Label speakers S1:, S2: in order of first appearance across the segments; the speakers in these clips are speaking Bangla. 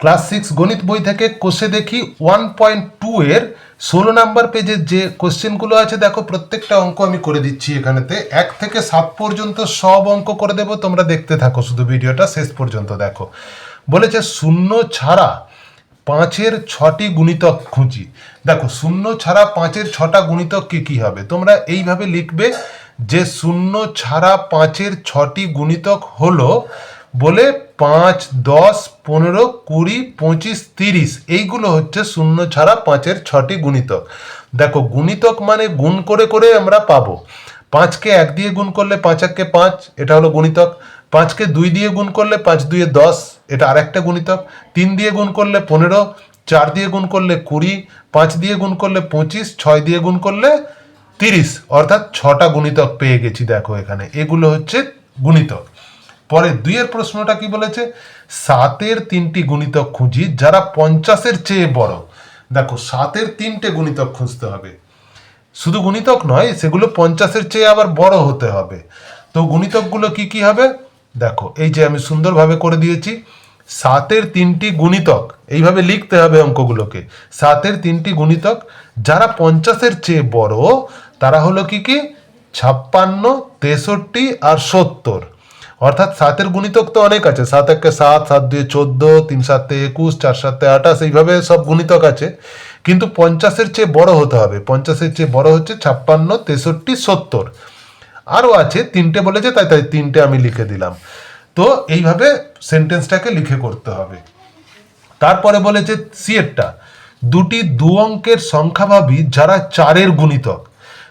S1: ক্লাস সিক্স গণিত বই থেকে কোষে দেখি ওয়ান পয়েন্ট টু এর ষোলো নাম্বার পেজের যে কোশ্চেনগুলো আছে, দেখো প্রত্যেকটা অঙ্ক আমি করে দিচ্ছি এখানেতে। এক থেকে সাত পর্যন্ত সব অঙ্ক করে দেবো, তোমরা দেখতে থাকো শুধু ভিডিওটা শেষ পর্যন্ত দেখো। বলেছে, শূন্য ছাড়া পাঁচের ছটি গুণিতক খুঁজি। দেখো, শূন্য ছাড়া পাঁচের ছটা গুণিতক কি কি হবে? তোমরা এইভাবে লিখবে যে, শূন্য ছাড়া পাঁচের ছটি গুণিতক হলো বলে পাঁচ, দশ, পনেরো, কুড়ি, পঁচিশ, তিরিশ। এইগুলো হচ্ছে শূন্য ছাড়া পাঁচের ছটি গুণিতক। দেখো, গুণিতক মানে গুণ করে করে আমরা পাবো। পাঁচকে এক দিয়ে গুণ করলে পাঁচ এককে পাঁচ, এটা হলো গুণিতক। পাঁচকে দুই দিয়ে গুণ করলে পাঁচ দুইয়ে দশ, এটা আরেকটা গুণিতক। তিন দিয়ে গুণ করলে পনেরো, চার দিয়ে গুণ করলে কুড়ি, পাঁচ দিয়ে গুণ করলে পঁচিশ, ছয় দিয়ে গুণ করলে তিরিশ। অর্থাৎ ছটা গুণিতক পেয়ে গেছি, দেখো এখানে। এগুলো হচ্ছে গুণিতক। পরে দুইয়ের প্রশ্নটা কি বলেছে? সাতের তিনটি গুণিতক খুঁজি যারা পঞ্চাশের চেয়ে বড়। দেখো, সাতের তিনটে গুণিতক খুঁজতে হবে। শুধু গুণিতক নয়, সেগুলো পঞ্চাশের চেয়ে আবার বড় হতে হবে। তো গুণিতকগুলো কি কি হবে? দেখো, এই যে আমি সুন্দরভাবে করে দিয়েছি, সাতের তিনটি গুণিতক, এইভাবে লিখতে হবে অঙ্কগুলোকে। সাতের তিনটি গুণিতক যারা পঞ্চাশের চেয়ে বড়, তারা হলো কি কি? ছাপ্পান্ন, তেষট্টি আর সত্তর। অর্থাৎ সাতের গুণিতক তো অনেক আছে। সাত একে সাত সাত দুয়ে চোদ্দ, তিন সাতে একুশ, চার সাতে আঠাশ, এইভাবে সব গুণিতক আছে। কিন্তু পঞ্চাশের চেয়ে বড় হতে হবে। পঞ্চাশের চেয়ে বড় হচ্ছে ছাপ্পান্ন, তেষট্টি, সত্তর। আরও আছে, তিনটে বলেছে, তাই তাই তিনটে আমি লিখে দিলাম। তো এইভাবে সেন্টেন্সটাকে লিখে করতে হবে। তারপরে বলেছে সিয়েরটা দুটি দু অঙ্কের সংখ্যা ভাবি যারা চারের গুণিতক,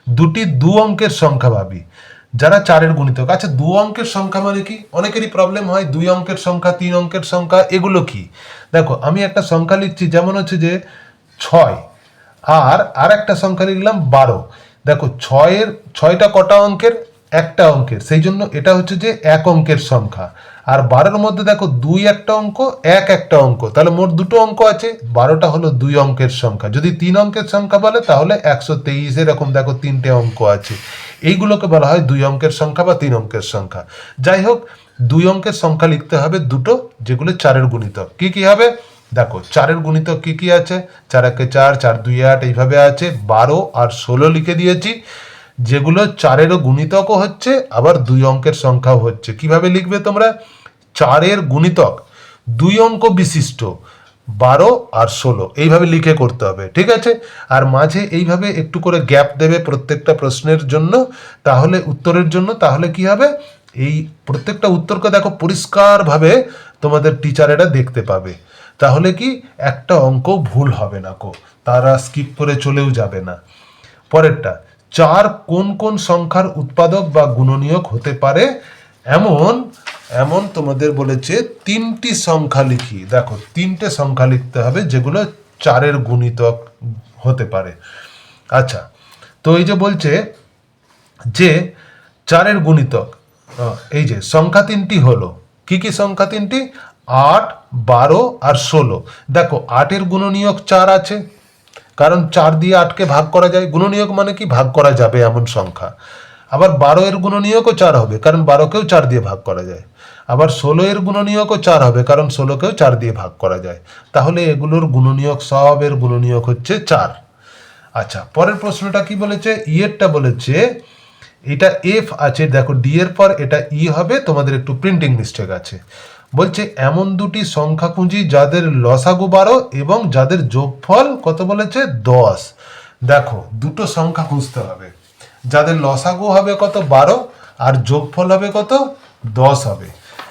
S1: দুটি দু অঙ্কের সংখ্যা ভাবি যারা চারের গুণিতক। আচ্ছা দু অঙ্কের সংখ্যা মানে কি? অনেকেরই প্রবলেম হয়, দুই অঙ্কের সংখ্যা, তিন অঙ্কের সংখ্যা, এগুলো কি? দেখো, আমি একটা সংখ্যা লিখছি, যেমন হচ্ছে যে ছয়, আর আর একটা সংখ্যা লিখলাম বারো। দেখো, ছয়ের, ছয়টা কটা অঙ্কের? একটা অঙ্কের। সেই জন্য এটা হচ্ছে যে এক অঙ্কের সংখ্যা। আর বারোর মধ্যে দেখো, দুই একটা অঙ্ক, এক একটা অঙ্ক। তাহলে মোট দুটো অঙ্ক আছে। বারোটা হলো দুই অঙ্কের সংখ্যা। যদি তিন অঙ্কের সংখ্যা বলে, তাহলে একশো তেইশ এরকম দেখো তিনটে অঙ্ক আছে। এইগুলোকে বলা হয় দুই অঙ্কের সংখ্যা বা তিন অঙ্কের সংখ্যা। যাই হোক, দুই অঙ্কের সংখ্যা লিখতে হবে দুটো, যেগুলো চারের গুণিতক। কি কি হবে? দেখো, চারের গুণিতক কি কি আছে? চার একে চার চার দুই আট, এইভাবে আছে। বারো আর ষোলো লিখে দিয়েছি, যেগুলো চারেরও গুণিতকও হচ্ছে, আবার দুই অঙ্কের সংখ্যাও হচ্ছে। কীভাবে লিখবে তোমরা? চারের গুণিতক দুই অঙ্ক বিশিষ্ট বারো আর ষোলো। এইভাবে লিখে করতে হবে, ঠিক আছে? আর মাঝে এইভাবে একটু করে গ্যাপ দেবে প্রত্যেকটা প্রশ্নের জন্য, তাহলে উত্তরের জন্য, তাহলে কি হবে? এই প্রত্যেকটা উত্তরকে দেখো পরিষ্কারভাবে তোমাদের টিচারেরা দেখতে পাবে। তাহলে কি? একটা অঙ্ক ভুল হবে না কো। তারা স্কিপ করে চলেও যাবে না। পরেরটা, চার কোন কোন সংখ্যার উৎপাদক বা গুণনীয়ক হতে পারে? এমন এমন তোমাদের বলেছে, তিনটি সংখ্যা লিখি। দেখো, তিনটে সংখ্যা লিখতে হবে যেগুলো চারের গুণিতক হতে পারে। আচ্ছা তো এই যে বলছে যে চারের গুণিতক এই যে সংখ্যা তিনটি হলো। কি কি সংখ্যা তিনটি? আট, বারো আর ষোলো। দেখো, আটের গুণনীয়ক চার আছে, কারণ চার দিয়ে আটকে ভাগ করা যায়। গুণনীয়ক মানে কি? ভাগ করা যাবে এমন সংখ্যা। আবার বারো এর গুণনীয়কও চার হবে, কারণ বারোকেও চার দিয়ে ভাগ করা যায়। আবার ষোলো এর গুণনীয়কও চার হবে, কারণ ষোলোকেও চার দিয়ে ভাগ করা যায়। তাহলে এগুলোর গুণনীয়ক সব এর গুণনীয়ক হচ্ছে চার। আচ্ছা পরের প্রশ্নটা কি বলেছে? ইয়েরটা বলেছে, এটা এফ আছে, দেখো ডি এর পর এটা ই হবে, তোমাদের একটু প্রিন্টিং মিস্টেক আছে। বলছে, এমন দুটি সংখ্যা পুঁজি যাদের লসাগু বারো এবং যাদের যোগফল কত বলেছে? দশ। দেখো, দুটো সংখ্যা খুঁজতে হবে। যাদের লসাগু হবে কত বারো, আর যোগফল হবে কত দশ হবে।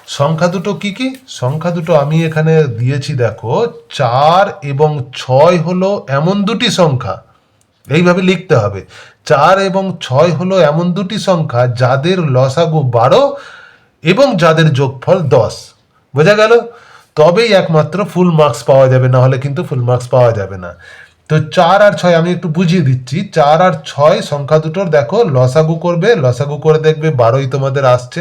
S1: সংখ্যা দুটো কি কি? সংখ্যা দুটো আমি এখানে দিয়েছি, দেখো, চার এবং ছয় হলো এমন দুটি সংখ্যা। এইভাবে লিখতে হবে। চার এবং ছয় হলো এমন দুটি সংখ্যা যাদের লসাগু বারো এবং যাদের যোগফল দশ। বোঝা গেল? তবেই একমাত্র ফুল মার্কস পাওয়া যাবে, না হলে কিন্তু ফুল মার্কস পাওয়া যাবে না। তো চার আর ছয়, আমি একটু বুঝিয়ে দিচ্ছি। চার আর ছয় সংখ্যা দুটোর, দেখো, লসাগু করবে, লসাগু করে দেখবে বারোই তোমাদের আসছে।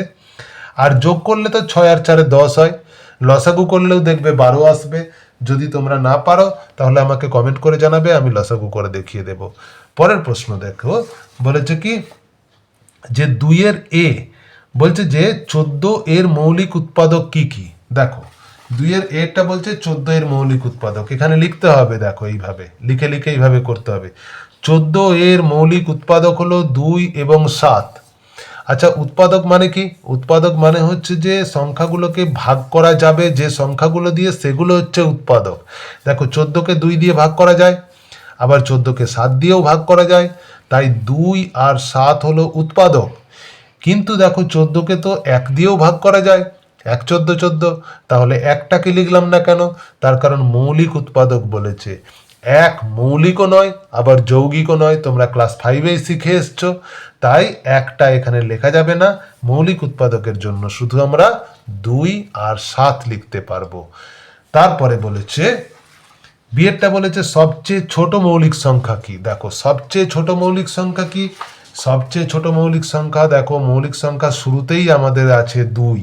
S1: আর যোগ করলে তো ছয় আর চারে দশ হয়। লসাগু করলেও দেখবে বারো আসবে। যদি তোমরা না পারো, তাহলে আমাকে কমেন্ট করে জানাবে, আমি লসাগু করে দেখিয়ে দেব। পরের প্রশ্ন দেখো, বলেছে কি, যে দুইয়ের এ, বলছে যে চোদ্দ এর মৌলিক উৎপাদক কি কি? দেখো দুইয়ের এরটা বলছে চোদ্দ এর মৌলিক উৎপাদক। এখানে লিখতে হবে, দেখো এইভাবে, লিখে লিখে এইভাবে করতে হবে। চোদ্দ এর মৌলিক উৎপাদক হলো দুই এবং সাত। আচ্ছা উৎপাদক মানে কি? উৎপাদক মানে হচ্ছে যে সংখ্যাগুলোকে ভাগ করা যাবে, যে সংখ্যাগুলো দিয়ে সেগুলো হচ্ছে উৎপাদক। দেখো, চোদ্দোকে দুই দিয়ে ভাগ করা যায়, আবার চোদ্দোকে সাত দিয়েও ভাগ করা যায়, তাই দুই আর সাত হলো উৎপাদক। কিন্তু দেখো, চোদ্দোকে তো এক দিয়েও ভাগ করা যায় এক চোদ্দ চোদ্দ, তাহলে একটাকে লিখলাম না কেন? তার কারণ মৌলিক উৎপাদক বলেছে। এক মৌলিকও নয়, আবার যৌগিকও নয়, তোমরা ক্লাস ফাইভেই শিখে এসছো। তাই একটা এখানে লেখা যাবে না, মৌলিক উৎপাদকের জন্য। শুধু আমরা দুই আর সাত লিখতে পারব। তারপরে বলেছে, বিয়েরটা বলেছে, সবচেয়ে ছোট মৌলিক সংখ্যা কি? দেখো, সবচেয়ে ছোট মৌলিক সংখ্যা কি? সবচেয়ে ছোট মৌলিক সংখ্যা, দেখো, মৌলিক সংখ্যা শুরুতেই আমাদের আছে দুই।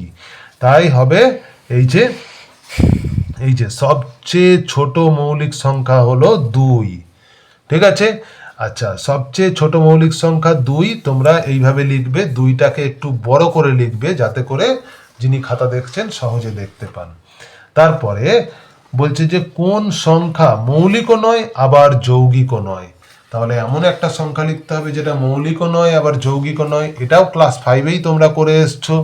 S1: তাই হবে এই যে এই যে সবচেয়ে ছোট মৌলিক সংখ্যা হলো দুই। ঠিক আছে? আচ্ছা সবচেয়ে ছোট মৌলিক সংখ্যা দুই, তোমরা এইভাবে লিখবে, দুইটাকে একটু বড় করে লিখবে যাতে করে যিনি খাতা দেখছেন সহজে দেখতে পান। তারপরে বলছে যে কোন সংখ্যা মৌলিকও নয়, আবার যৌগিকও নয়। তাহলে এমন একটা সংখ্যা লিখতে হবে যেটা মৌলিকও নয়, আবার যৌগিকও নয়। এটাও ক্লাস ফাইভেই তোমরা করে এসছো।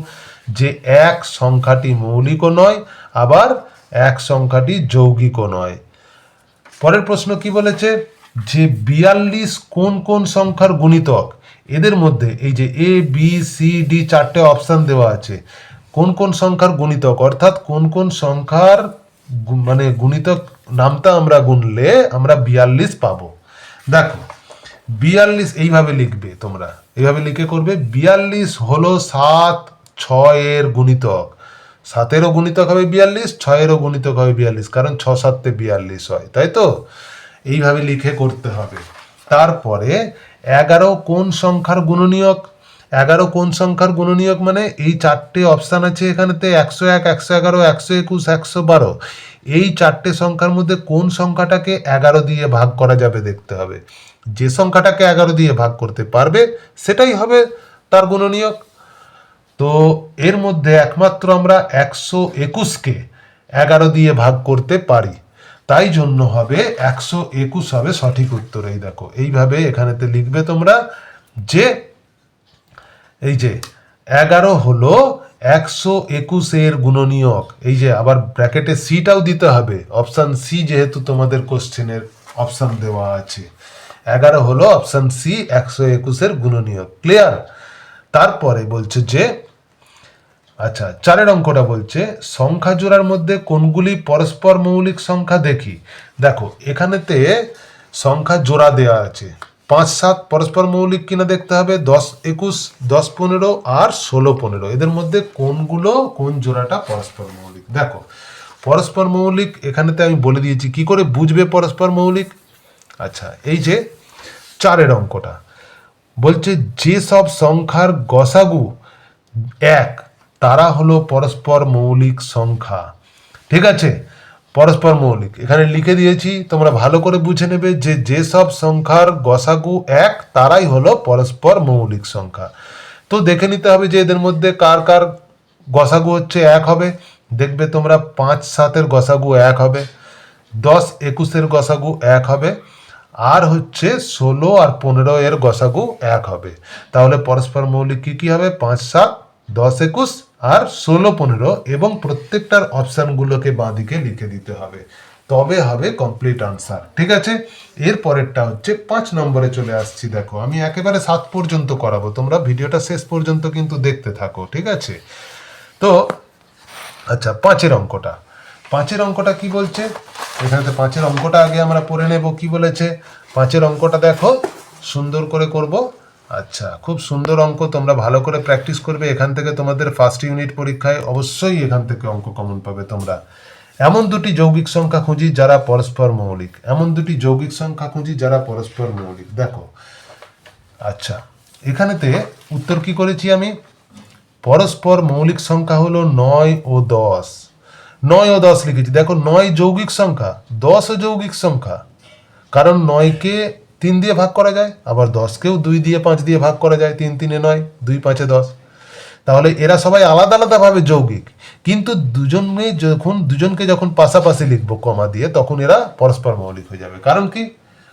S1: যে এক সংখ্যাটি মৌলিকও নয়, আবার এক সংখ্যাটি যৌগিকও নয়। পরের প্রশ্ন কি বলেছে? যে বিয়াল্লিশ কোন কোন সংখ্যার গুণিতক? এদের মধ্যে এই যে এ বি সি ডি চারটে অপশান দেওয়া আছে। কোন কোন সংখ্যার গুণিতক? অর্থাৎ কোন কোন সংখ্যার মানে গুণিতক নামটা আমরা গুনলে আমরা বিয়াল্লিশ পাবো। দেখো, বিয়াল্লিশ এইভাবে লিখবে তোমরা। এইভাবে লিখে করবে, বিয়াল্লিশ হলো সাত ছয়ের গুণিতক। সাতেরও গুণিতক হবে বিয়াল্লিশ, ছয়েরও গুণিতক হবে বিয়াল্লিশ, কারণ ছ সাতে বিয়াল্লিশ হয়, তাই তো? এইভাবে লিখে করতে হবে। তারপরে এগারো কোন সংখ্যার গুণনীয়ক? এগারো কোন সংখ্যার গুণনীয়ক মানে এই চারটে অপশান আছে এখানেতে, একশো এক, একশো এগারো, একশো একুশ, একশো বারো। এই চারটে সংখ্যার মধ্যে কোন সংখ্যাটাকে এগারো দিয়ে ভাগ করা যাবে দেখতে হবে। যে সংখ্যাটাকে এগারো দিয়ে ভাগ করতে পারবে, সেটাই হবে তার গুণনীয়ক। তো এর মধ্যে একমাত্র আমরা একশো একুশকে এগারো দিয়ে ভাগ করতে পারি। তাই জন্য হবে একশো একুশ হবে সঠিক উত্তর। এই দেখো, এইভাবে এখানেতে লিখবে তোমরা যে, এই যে, এগারো হলো একশো একুশের গুণনীয়ক। এই যে, আবার ব্র্যাকেটে সিটাও দিতে হবে। অপশান সি যেহেতু তোমাদের কোশ্চেনের অপশান দেওয়া আছে। এগারো হলো অপশান সি একশো একুশের গুণনীয়ক। ক্লিয়ার? তারপরে বলছে যে আচ্ছা চারের অঙ্কটা বলছে সংখ্যা জোড়ার মধ্যে কোনগুলি পরস্পর মৌলিক সংখ্যা দেখি? দেখো, এখানেতে সংখ্যা জোড়া দেওয়া আছে। পাঁচ, সাত পরস্পর মৌলিক কিনা দেখতে হবে? দশ, একুশ, দশ পনেরো আর ষোলো পনেরো। এদের মধ্যে কোনগুলো, কোন জোড়াটা পরস্পর মৌলিক? দেখো, পরস্পর মৌলিক, এখানেতে আমি বলে দিয়েছি, কি করে বুঝবে পরস্পর মৌলিক? আচ্ছা এই যে চারের অঙ্কটা। বলছে, যে সব সংখ্যার গসাগু এক তারা হলো পরস্পর মৌলিক সংখ্যা। ঠিক আছে? পরস্পর মৌলিক। এখানে লিখে দিয়েছি, তোমরা ভালো করে বুঝে নেবে যে যেসব সংখ্যার গসাগু এক, তারাই হলো পরস্পর মৌলিক সংখ্যা। তো দেখে নিতে হবে যে এদের মধ্যে কার কার গসাগু হচ্ছে এক হবে। দেখবে তোমরা পাঁচ, সাতের গসাগু এক হবে, দশ, একুশের গসাগু এক হবে, আর হচ্ছে ষোলো আর পনেরো এর গসাগু এক হবে। তাহলে পরস্পর মৌলিক কী কী হবে? পাঁচ, সাত, দশ, একুশ আর ষোলো, পনেরো এবং প্রত্যেকটার অপশানগুলোকে বাঁদিকে লিখে দিতে হবে। তবে হবে কমপ্লিট আনসার, ঠিক আছে? এর পরেরটা হচ্ছে পাঁচ নম্বরে চলে আসছি, দেখো, আমি একেবারে সাত পর্যন্ত করাবো, তোমরা ভিডিওটা শেষ পর্যন্ত কিন্তু দেখতে থাকো, ঠিক আছে? তো আচ্ছা পাঁচের অঙ্কটা। পাঁচের অঙ্কটা কি বলছে? এখানে তো পাঁচের অঙ্কটা আগে আমরা পড়ে নেব, কি বলেছে? পাঁচের অঙ্কটা দেখো, সুন্দর করে করব। আচ্ছা খুব সুন্দর অঙ্ক তোমরা ভালো করে প্র্যাকটিস করবে। এখান থেকে তোমাদের ফার্স্ট ইউনিট পরীক্ষায় অবশ্যই এখান থেকে অঙ্ক কমন পাবে তোমরা। এমন দুটি যৌগিক সংখ্যা খুঁজি যারা পরস্পর মৌলিক। এমন দুটি যৌগিক সংখ্যা খুঁজি যারা পরস্পর মৌলিক। দেখো আচ্ছা এখানেতে উত্তর কি করেছি আমি? পরস্পর মৌলিক সংখ্যা হলো নয় ও দশ। নয় ও দশ লিখেছি। দেখো, নয় যৌগিক সংখ্যা দশও যৌগিক সংখ্যা। কারণ নয়কে তিন দিয়ে ভাগ করা যায়, আবার দশকেও দুই দিয়ে পাঁচ দিয়ে ভাগ করা যায়, তিন তিনে নয়, দুই পাঁচে দশ। তাহলে এরা সবাই আলাদা আলাদাভাবে যৌগিক। কিন্তু দুজনে যখন, দুজনকে যখন পাশাপাশি লিখব কমা দিয়ে, তখন এরা পরস্পর মৌলিক হয়ে যাবে। কারণ কি?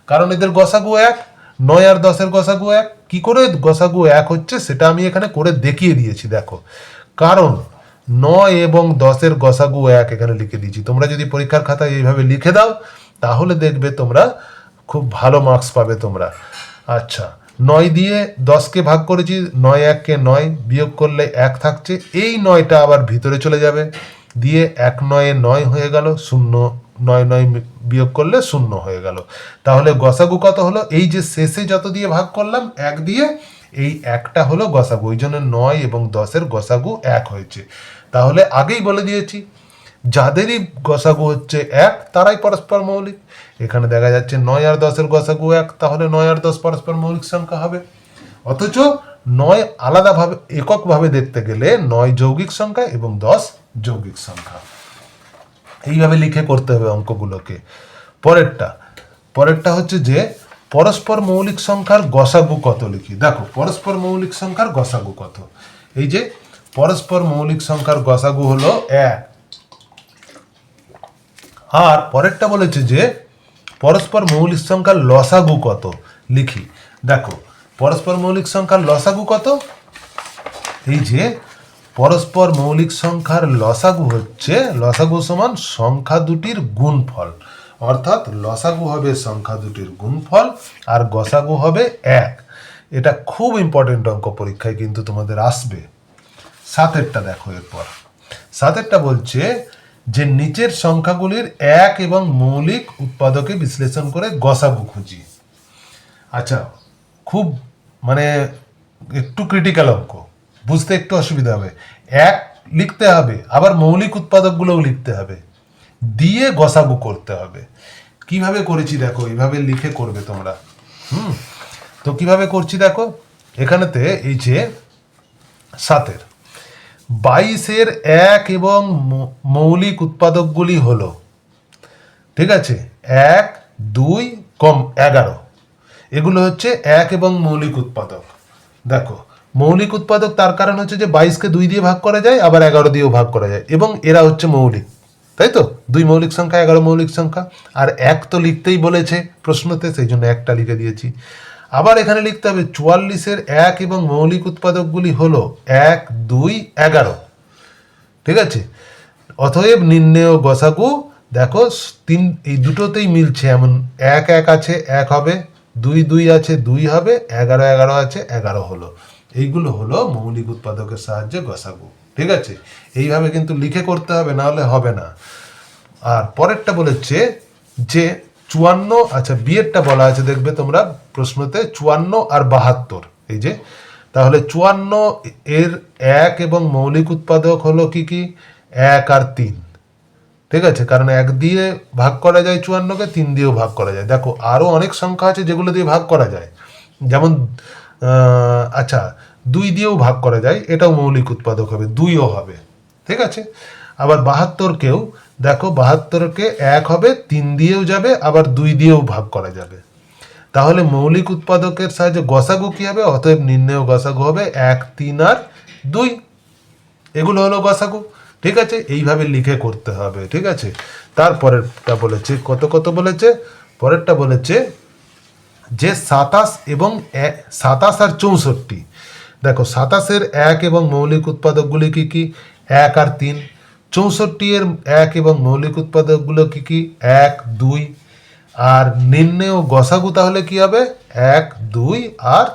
S1: কারণ এদের গসাগু এক, নয় আর দশের গসাগু এক। কি করে গসাগু এক হচ্ছে, সেটা আমি এখানে করে দেখিয়ে দিয়েছি, দেখো। কারণ নয় এবং দশের গসাগু এক এখানে লিখে দিয়েছি। তোমরা যদি পরীক্ষার খাতায় এইভাবে লিখে দাও, তাহলে দেখবে তোমরা খুব ভালো মার্কস পাবে তোমরা। আচ্ছা নয় দিয়ে দশকে ভাগ করেছি, নয় এককে নয়, বিয়োগ করলে এক থাকছে, এই নয়টা আবার ভিতরে চলে যাবে। দিয়ে এক নয়ে নয় হয়ে গেল, শূন্য নয় নয় বিয়োগ করলে শূন্য হয়ে গেল। তাহলে গসাগু কত হলো? এই যে শেষে যত দিয়ে ভাগ করলাম, এক দিয়ে এই একটা হলো গসাগু। ওই জন্য নয় এবং দশের গসাগু এক হয়েছে। তাহলে আগেই বলে দিয়েছি যাদেরই গসাগু হচ্ছে এক, তারাই পরস্পর মৌলিক। এখানে দেখা যাচ্ছে নয় আর দশের গসাগু এক, তাহলে নয় আর দশ পরস্পর মৌলিক সংখ্যা হবে। অথচ নয় আলাদাভাবে, এককভাবে দেখতে গেলে নয় যৌগিক সংখ্যা এবং দশ যৌগিক সংখ্যা। এইভাবে লিখে করতে হবে অঙ্কগুলোকে। পরেরটা পরেরটা হচ্ছে যে পরস্পর মৌলিক সংখ্যার গসাগু কত লিখি? দেখো, পরস্পর মৌলিক সংখ্যার গসাগু কত? এই যে পরস্পর মৌলিক সংখ্যার গসাগু হলো এক আর পরেরটা বলেছে যে, পরস্পর মৌলিক সংখ্যার লসাগু কত? লিখি। দেখো, পরস্পর মৌলিক সংখ্যার লসাগু কত? এই যে, পরস্পর মৌলিক সংখ্যার লসাগু হচ্ছে, লসাগু সমান সংখ্যা দুটির গুণফল। অর্থাৎ লসাগু হবে সংখ্যা দুটির গুণফল আর গসাগু হবে এক। এটা খুব ইম্পর্টেন্ট অঙ্ক পরীক্ষায় কিন্তু তোমাদের আসবে। সাতেরটা দেখো এরপর। সাতেরটা বলছে যে নিচের সংখ্যাগুলির এক এবং মৌলিক উৎপাদকে বিশ্লেষণ করে গসাগু খুঁজি। আচ্ছা খুব মানে একটু ক্রিটিক্যাল অঙ্ক। বুঝতে একটু অসুবিধা হবে। এক লিখতে হবে, আবার মৌলিক উৎপাদকগুলোও লিখতে হবে। দিয়ে গসাগু করতে হবে। কীভাবে করেছি দেখো এইভাবে লিখে করবে তোমরা। হুম? তো কীভাবে করছি দেখো? এখানেতে এই যে সাতের। বাইশের এক এবং মৌলিক উৎপাদকগুলি হলো, ঠিক আছে? এক, দুই, কম এগারো। এগুলো হচ্ছে এক এবং মৌলিক উৎপাদক। দেখো, মৌলিক উৎপাদক তার কারণ হচ্ছে যে বাইশকে দুই দিয়ে ভাগ করা যায়, আবার এগারো দিয়েও ভাগ করা যায়, এবং এরা হচ্ছে মৌলিক, তাই তো? দুই মৌলিক সংখ্যা, এগারো মৌলিক সংখ্যা। আর এক তো লিখতেই বলেছে প্রশ্নতে, সেই জন্য একটা লিখে দিয়েছি। আবার এখানে লিখতে হবে চুয়াল্লিশের এক এবং মৌলিক উৎপাদকগুলি হলো এক, দুই, এগারো। ঠিক আছে? অতএব নির্ণেয় গসাগু দেখো, তিন, এই দুটোতেই মিলছে এমন, এক এক আছে, এক হবে, দুই দুই আছে, দুই হবে, এগারো এগারো আছে, এগারো হলো। এইগুলো হলো মৌলিক উৎপাদকের সাহায্যে গসাগু ঠিক আছে? এইভাবে কিন্তু লিখে করতে হবে, না হলে হবে না। আর পরেরটা বলেছে যে, চুয়ান্ন আচ্ছা বিয়েরটা বলা আছে, দেখবে তোমরা প্রশ্নতে চুয়ান্ন আর বাহাত্তর। এই যে, তাহলে চুয়ান্ন এর এক এবং মৌলিক উৎপাদক হলো কি কি? এক আর তিন। ঠিক আছে? কারণ এক দিয়ে ভাগ করা যায় চুয়ান্নকে, তিন দিয়েও ভাগ করা যায়। দেখো আরও অনেক সংখ্যা আছে যেগুলো দিয়ে ভাগ করা যায়। যেমন আচ্ছা দুই দিয়েও ভাগ করা যায়, এটাও মৌলিক উৎপাদক হবে, দুইও হবে। ঠিক আছে? আবার বাহাত্তরকেও, দেখো, বাহাত্তরকে এক হবে, তিন দিয়েও যাবে, আবার দুই দিয়েও ভাগ করা যাবে। তাহলে মৌলিক উৎপাদকের সাহায্যে গসাগু কি হবে? অতএব নির্ণয় গসাগু হবে এক, তিন আর দুই। এগুলো হলো গসাগু। ঠিক আছে? এইভাবে লিখে করতে হবে। ঠিক আছে? তারপরেরটা বলেছে, কত কত বলেছে? পরেরটা বলেছে যে সাতাশ এবং সাতাশ আর চৌষট্টি। দেখো, সাতাশের এক এবং মৌলিক উৎপাদকগুলি কি কি? এক আর তিন। চৌষট্টি এর এক এবং মৌলিক উৎপাদকগুলো কি কি? এক, দুই আর নির্ণেয় গসাগু তাহলে কি হবে? এক, দুই, আর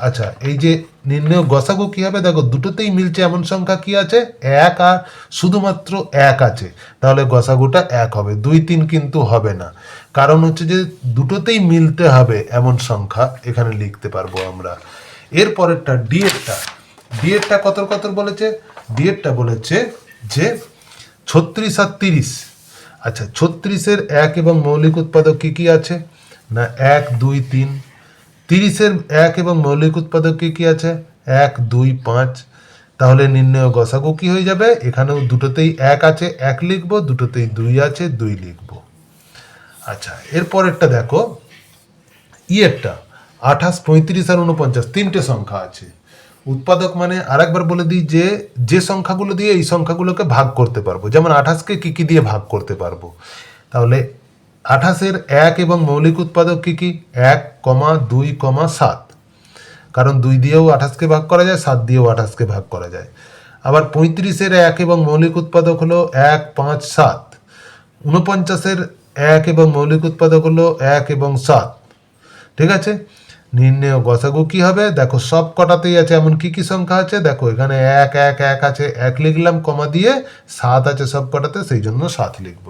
S1: আচ্ছা এই যে নির্ণয় গসাগু কি হবে? দেখো, দুটোতেই মিলছে এমন সংখ্যা কি আছে? এক আর শুধুমাত্র এক আছে। তাহলে গসাগুটা এক হবে। দুই, তিন কিন্তু হবে না। কারণ হচ্ছে যে দুটোতেই মিলতে হবে এমন সংখ্যা এখানে লিখতে পারব আমরা। এর পরেরটা ডিএডটা। ডিএডটা কত কত বলেছে? ডিএডটা বলেছে যে ছত্রিশ আর তিরিশ। আচ্ছা ছত্রিশের এক এবং মৌলিক উৎপাদক কি কি আছে? না, এক, দুই, তিন। তিরিশের এক এবং মৌলিক উৎপাদক কি কি আছে? এক, দুই, পাঁচ। তাহলে নির্ণয় গসাগু কি হয়ে যাবে? এখানেও দুটোতেই এক আছে, এক লিখব, দুটোতেই দুই আছে, দুই লিখব। আচ্ছা এরপরেরটা দেখো। ইয়েরটা, আঠাশ, পঁয়ত্রিশ আর উনপঞ্চাশ তিনটে সংখ্যা আছে। উৎপাদক মানে আরেকবার বলে দিই যে যে সংখ্যাগুলো দিয়ে এই সংখ্যাগুলোকে ভাগ করতে পারব। যেমন আঠাশকে কি কি দিয়ে ভাগ করতে পারব? তাহলে আঠাশের এক এবং মৌলিক উৎপাদক কি কি? এক কমা দুই কমা সাত। কারণ দুই দিয়েও আঠাশকে ভাগ করা যায়, সাত দিয়েও আঠাশকে ভাগ করা যায়। আবার পঁয়ত্রিশের এক এবং মৌলিক উৎপাদক হলো এক, পাঁচ, সাত। উনপঞ্চাশের এক এবং মৌলিক উৎপাদক হলো এক এবং সাত। ঠিক আছে? নির্ণয় গসাগু কি হবে? দেখো সব কটাতেই আছে এমন কি কি সংখ্যা আছে? দেখো, এখানে এক এক এক আছে, এক লিখলাম, কমা দিয়ে সাত আছে সব কটাতে সেই জন্য সাত লিখব।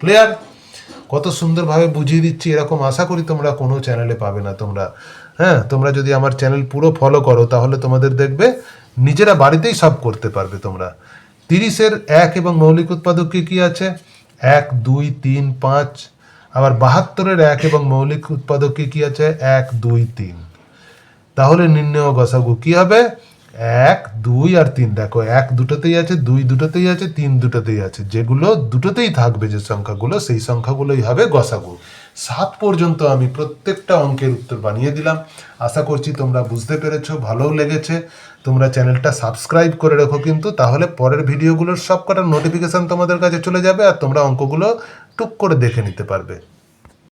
S1: ক্লিয়ার কত সুন্দরভাবে বুঝিয়ে দিচ্ছি, এরকম আশা করি তোমরা কোনো চ্যানেলে পাবে না তোমরা। হ্যাঁ তোমরা যদি আমার চ্যানেল পুরো ফলো করো, তাহলে তোমাদের দেখবে নিজেরা বাড়িতেই সব করতে পারবে তোমরা। তিরিশের এক এবং মৌলিক উৎপাদক কি কি আছে? এক, দুই, তিন, পাঁচ আবার বাহাত্তরের এক এবং মৌলিক উৎপাদক কি আছে? এক, দুই, তিন। তাহলে নির্ণয় গসাগু কি হবে? এক, দুই আর তিন। দেখো, এক দুটোতেই আছে, দুই দুটোতেই আছে, তিন দুটোতেই আছে। যেগুলো দুটোতেই থাকবে যে সংখ্যাগুলো, সেই সংখ্যাগুলোই হবে গসাগু। সাত পর্যন্ত আমি প্রত্যেকটা অঙ্কের উত্তর বানিয়ে দিলাম। আশা করছি তোমরা বুঝতে পেরেছ, ভালোও লেগেছে। তোমরা চ্যানেলটা সাবস্ক্রাইব করে রেখো কিন্তু, তাহলে পরের ভিডিওগুলোর সবকটা নোটিফিকেশন তোমাদের কাছে চলে যাবে আর তোমরা অঙ্কগুলো টুক করে দেখে নিতে পারবে।